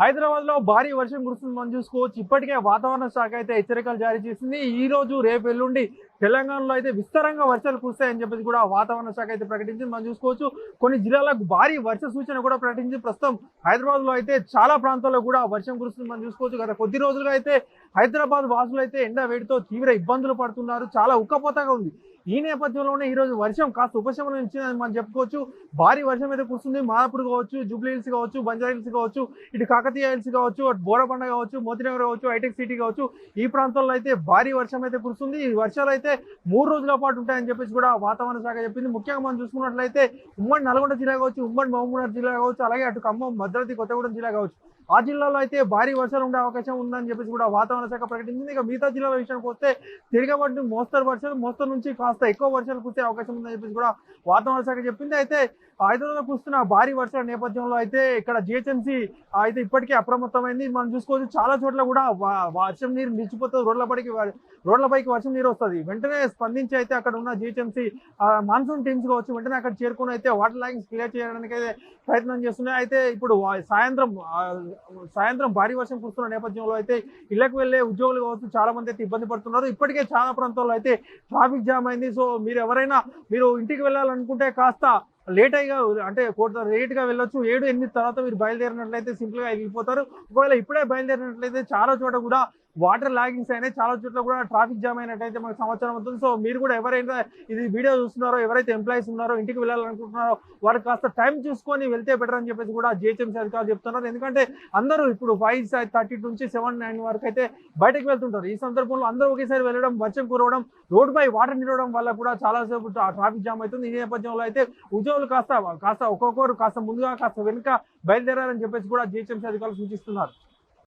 హైదరాబాద్లో భారీ వర్షం కురుస్తుంది మనం చూసుకోవచ్చు. ఇప్పటికే వాతావరణ శాఖ అయితే హెచ్చరికలు జారీ చేసింది. ఈ రోజు రేపు ఎల్లుండి తెలంగాణలో అయితే విస్తారంగా వర్షాలు కురుస్తాయని చెప్పేసి కూడా వాతావరణ శాఖ అయితే ప్రకటించింది. మనం చూసుకోవచ్చు కొన్ని జిల్లాలకు భారీ వర్ష సూచన కూడా ప్రకటించింది. ప్రస్తుతం హైదరాబాద్లో అయితే చాలా ప్రాంతాల్లో కూడా వర్షం కురుస్తుంది మనం చూసుకోవచ్చు. గత కొద్ది రోజులుగా అయితే హైదరాబాద్ వాసులు అయితే ఎండ వేడితో తీవ్ర ఇబ్బందులు పడుతున్నారు. చాలా ఉక్కపోతగా ఉంది. ఈ నేపథ్యంలోనే ఈ రోజు వర్షం కాస్త ఉపశమనం ఇచ్చిందని మనం చెప్పుకోవచ్చు. భారీ వర్షం అయితే కురుస్తుంది. మాదాపూర్ కావచ్చు జూబ్లీ హిల్స్ కావచ్చు బంజారా హిల్స్ కావచ్చు ఇటు కాకతీయ హిల్స్ కావచ్చు అటు బోరబండ కావచ్చు మోతినగర్ కావచ్చు హైటెక్ సిటీ కావచ్చు ఈ ప్రాంతాల్లో అయితే భారీ వర్షం అయితే కురుస్తుంది. ఈ వర్షాలు అయితే మూడు రోజుల పాటు ఉంటాయని చెప్పేసి కూడా వాతావరణ శాఖ చెప్పింది. ముఖ్యంగా మనం చూసుకున్నట్లయితే ఉమ్మడి నల్గొండ జిల్లా కావచ్చు ఉమ్మడి మహబూబ్నగర్ జిల్లా కావచ్చు అలాగే అటు ఖమ్మం భద్రాద్రి కొత్తగూడెం జిల్లా కావచ్చు. ఆ జిల్లాలో అయితే భారీ వర్షాలు ఉండే అవకాశం ఉందని చెప్పేసి కూడా వాతావరణ శాఖ ప్రకటించింది. ఇక మిగతా జిల్లాల విషయానికి వస్తే తిరగబడి మోస్తరు వర్షాలు మోస్తరు నుంచి కాస్త ఎక్కువ వర్షాలు కురిసే అవకాశం ఉందని చెప్పేసి కూడా వాతావరణ శాఖ చెప్పింది. అయితే హైదరాబాద్ కూస్తున్న భారీ వర్షాల నేపథ్యంలో అయితే ఇక్కడ జిహెచ్ఎంసీ అయితే ఇప్పటికే అప్రమత్తమైంది. మనం చూసుకోవచ్చు చాలా చోట్ల కూడా వర్షం నీరు నిలిచిపోతుంది. రోడ్లపైకి రోడ్లపైకి వర్షం నీరు వస్తుంది. వెంటనే స్పందించి అయితే అక్కడ ఉన్న జిహెచ్ఎంసీ మాన్సూన్ టీమ్స్ కావచ్చు వెంటనే అక్కడ చేరుకుని అయితే వాటర్ లైన్స్ క్లియర్ చేయడానికి అయితే ప్రయత్నం చేస్తున్నాయి. అయితే ఇప్పుడు సాయంత్రం సాయంత్రం భారీ వర్షం కురుస్తున్న నేపథ్యంలో అయితే ఇళ్ళకు వెళ్ళే ఉద్యోగులు కావచ్చు చాలా మంది అయితే ఇబ్బంది పడుతున్నారు. ఇప్పటికే చాలా ప్రాంతాల్లో అయితే ట్రాఫిక్ జామ్ అయింది. సో మీరు ఎవరైనా మీరు ఇంటికి వెళ్ళాలనుకుంటే కాస్త లేట్ అయిగా అంటే కొంత లేట్గా వెళ్ళొచ్చు. ఏడు ఎనిమిది తర్వాత మీరు బయలుదేరినట్లయితే సింపుల్గా వెళ్ళిపోతారు ఒకవేళ ఇప్పుడే బయలుదేరినట్లయితే చాలా చోట కూడా వాటర్ లాగింగ్స్ అయినాయి. చాలా చోట్ల కూడా ట్రాఫిక్ జామ్ అయినట్టయితే మనకు సంవత్సరం అవుతుంది సో మీరు కూడా ఎవరైనా ఇది వీడియో చూస్తున్నారో ఎవరైతే ఎంప్లాయీస్ ఉన్నారో ఇంటికి వెళ్ళాలనుకుంటున్నారో వారు కాస్త టైం చూసుకొని వెళ్తే బెటర్ అని చెప్పేసి కూడా జిహెచ్ఎంసీ అధికారులు చెప్తున్నారు. ఎందుకంటే అందరూ ఇప్పుడు ఫైవ్ థర్టీ నుంచి సెవెన్ నైన్ వరకు అయితే బయటకు వెళ్తుంటారు. ఈ సందర్భంలో అందరూ ఒకేసారి వెళ్ళడం వర్షం కురవడం రోడ్డుపై వాటర్ నిలవడం వల్ల కూడా చాలాసేపు ట్రాఫిక్ జామ్ అవుతుంది. ఈ నేపథ్యంలో అయితే ఉద్యోగులు కాస్త కాస్త ఒక్కొక్కరు కాస్త ముందుగా కాస్త వెనుక బయలుదేరాలని చెప్పేసి కూడా జిహెచ్ఎంసీ అధికారులు సూచిస్తున్నారు.